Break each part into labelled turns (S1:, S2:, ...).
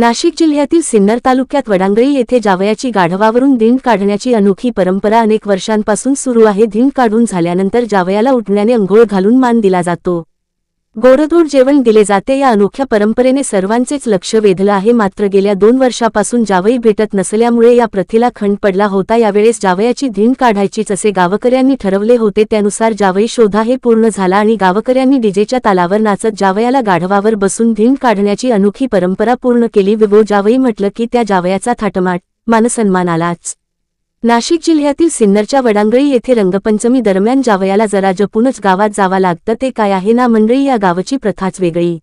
S1: नाशिक जिल्ह्यातील सिन्नर तालुक्यात वडांगळी येथे जावयाची गाढवावरून दिंड काढण्याची अनोखी परंपरा अनेक वर्षांपासून सुरू आहे. दिंड काढून झाल्यानंतर जावयाला उठण्याने अंघोळ घालून मान दिला जातो. गोडधोड जेवण दिले जाते या अनोख्या परंपरेने सर्वांचेच लक्ष वेधलं आहे. मात्र गेल्या दोन वर्षापासून जावई भेटत नसल्यामुळे या प्रथेला खंड पडला होता. यावेळेस जावयाची धीण काढायचीच असे गावकऱ्यांनी ठरवले होते. त्यानुसार जावई शोधा हे पूर्ण झाला आणि गावकऱ्यांनी डीजेच्या तालावर नाचत जावयाला गाढवावर बसून धीण काढण्याची अनोखी परंपरा पूर्ण केली. विवो जावई म्हटलं की त्या जावयाचा थाटमाट मानसन्मान आलाच. नाशिक जिल्ह्यातील सिन्नरच्या वडांगळी येथे रंगपंचमी दरम्यान जावयाला जरा जपूनच गावात जावा लागतं ते काय आहे ना मंडळी या गावची प्रथाच वेगळी.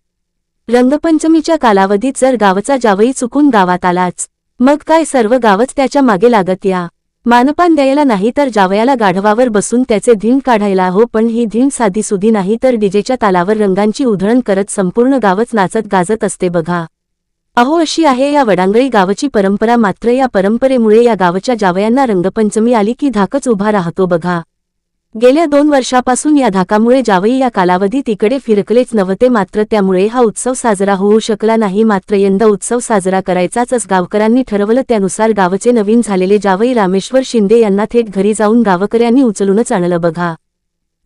S1: रंगपंचमीच्या कालावधीत जर गावचा जावई चुकून गावात आलाच मग काय सर्व गावच त्याच्यामागे लागत या. मानपान द्यायला नाही तर जावयाला गाढवावर बसून त्याचे धीन काढायला हो पण ही धीन साधीसुधी नाही तर डीजेच्या तालावर रंगांची उधळण करत संपूर्ण गावच नाचत गाजत असते बघा. अहो अशी आहे या वडांगळी गावची परंपरा. मात्र या परंपरेमुळे या गावच्या जावयांना रंगपंचमी आली की धाकच उभा राहतो बघा. गेल्या दोन वर्षापासून या धाकामुळे जावई या कालावधीत इकडे फिरकलेच नव्हते. मात्र त्यामुळे हा उत्सव साजरा होऊ शकला नाही. मात्र यंदा उत्सव साजरा करायचाच गावकऱ्यांनी ठरवलं. त्यानुसार गावचे नवीन झालेले जावई रामेश्वर शिंदे यांना थेट घरी जाऊन गावकऱ्यांनी उचलूनच आणलं बघा.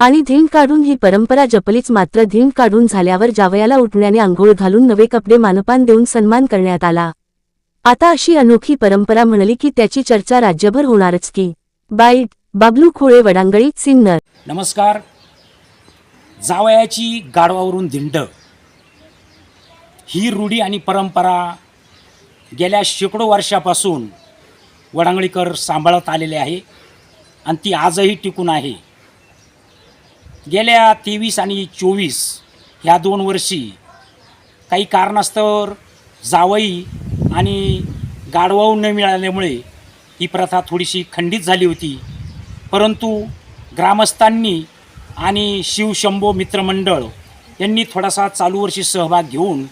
S1: आणि धिंड काढून ही परंपरा जपलीच मात्र धिंड काढून झाल्यावर जावयाला उठण्याने आंघोळ घालून नवे कपडे मानपान देऊन सन्मान करण्यात आला. आता अशी अनोखी परंपरा म्हणली की त्याची चर्चा राज्यभर होणारच की. बाईट बाबलू खोळे वडांगळी सिन्नर.
S2: नमस्कार. जावयाची गाढवावरून धिंड ही रूढी आणि परंपरा गेल्या शेकडो वर्षापासून वडांगळीकर सांभाळत आलेले आहे आणि ती आजही टिकून आहे. गेल्या तेवीस आणि चोवीस ह्या दोन वर्षी काही कारणास्तव जावई आणि गाढवाऊ न मिळाल्यामुळे ही प्रथा थोडीशी खंडित झाली होती. परंतु ग्रामस्थांनी आणि शिवशंभो मित्रमंडळ यांनी थोडासा चालू वर्षी सहभाग घेऊन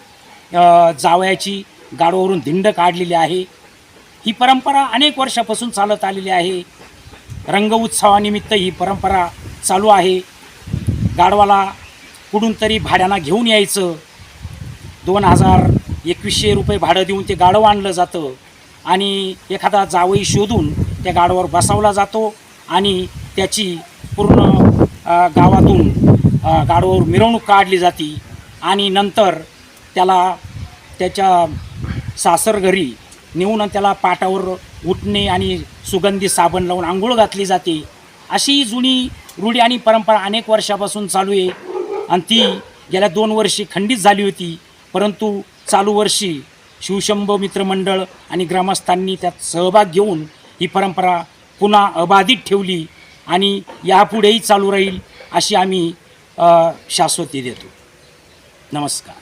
S2: जावयाची गाडवावरून धिंड काढलेली आहे. ही परंपरा अनेक वर्षापासून चालत आलेली आहे. रंग उत्सवानिमित्त ही परंपरा चालू आहे. गाडवाला कुठून तरी भाड्यानं घेऊन यायचं. दोन हजार एकवीसशे रुपये भाडं देऊन ते गाढव आणलं जातं आणि एखादा जावई शोधून त्या गाढवावर बसावला जातो आणि त्याची पूर्ण गावातून अ, गाढवावर मिरवणूक काढली जाते आणि नंतर त्याला त्याच्या सासर घरी नेऊन त्याला पाटावर उठणे आणि सुगंधी साबण लावून आंघोळ घातली जाते. अशी जुनी रूढी आणि परंपरा अनेक वर्षापासून चालू आहे. आणि ती गेल्या दोन वर्षी खंडित झाली होती. परंतु चालू वर्षी शिवशंभ मित्रमंडळ आणि ग्रामस्थांनी त्यात सहभाग घेऊन ही परंपरा पुन्हा अबाधित ठेवली आणि यापुढेही चालू राहील अशी आम्ही शाश्वती देतो. नमस्कार.